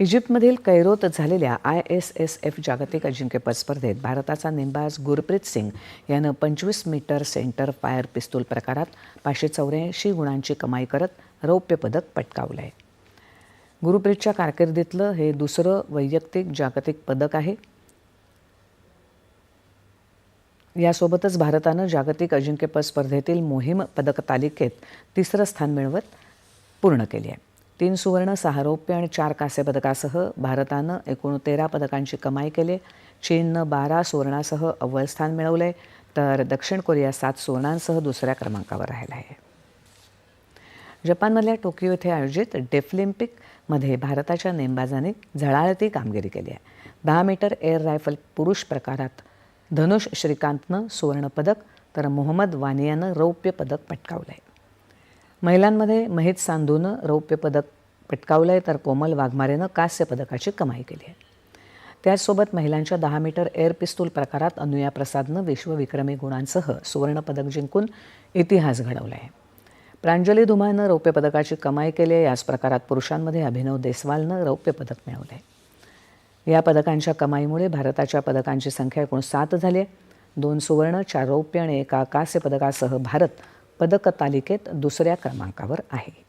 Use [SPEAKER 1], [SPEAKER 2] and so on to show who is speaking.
[SPEAKER 1] इजिप्तमधील कैरोत झालेल्या I S S F जागतिक अजिंक्यपद स्पर्धेत भारताचा नेमबाज गुरप्रीत सिंग यानं पंचवीस मीटर सेंटर फायर पिस्तूल प्रकारात पाचशे चौऱ्याऐंशी गुणांची कमाई करत रौप्य पदक पटकावलं आहे गुरुप्रीतच्या कारकिर्दीतलं हे दुसरं वैयक्तिक जागतिक पदक आहे. यासोबतच भारतानं जागतिक अजिंक्यपद स्पर्धेतील मोहीम पदक तालिकेत तिसरं स्थान मिळवत पूर्ण केली आहे. तीन सुवर्ण सहा रौप्य आणि चार कांस्य पदकासह भारतानं एकूण तेरा पदकांची कमाई केली. चीननं बारा सुवर्णासह अव्वल स्थान मिळवलं आहे तर दक्षिण कोरिया सात सुवर्णांसह दुसऱ्या क्रमांकावर राहिला आहे. जपानमधल्या टोकियो इथे आयोजित डेफलिम्पिकमध्ये भारताच्या नेमबाजाने झळाळती कामगिरी केली आहे. दहा मीटर एअर रायफल पुरुष प्रकारात धनुष श्रीकांतनं सुवर्णपदक तर मोहम्मद वानियानं रौप्य पदक पटकावलं आहे महिलांमध्ये महित सांधूनं रौप्य पदक पटकावलं आहे तर कोमल वाघमारेनं कांस्य पदकाची कमाई केली आहे. त्याचसोबत महिलांच्या दहा मीटर एअर पिस्तूल प्रकारात अनुया प्रसादनं विश्वविक्रमी गुणांसह सुवर्णपदक जिंकून इतिहास घडवला आहे प्रांजली धुमानं रौप्य पदकाची कमाई केली आहे याच प्रकारात पुरुषांमध्ये अभिनव देसवालनं रौप्य पदक मिळवलं आहे या पदकांच्या कमाईमुळे भारताच्या पदकांची संख्या एकूण सात झाली आहे. दोन सुवर्ण चार रौप्य आणि एका कांस्य पदकासह भारत पदकतालिकेत दुसऱ्या क्रमांकावर आहे.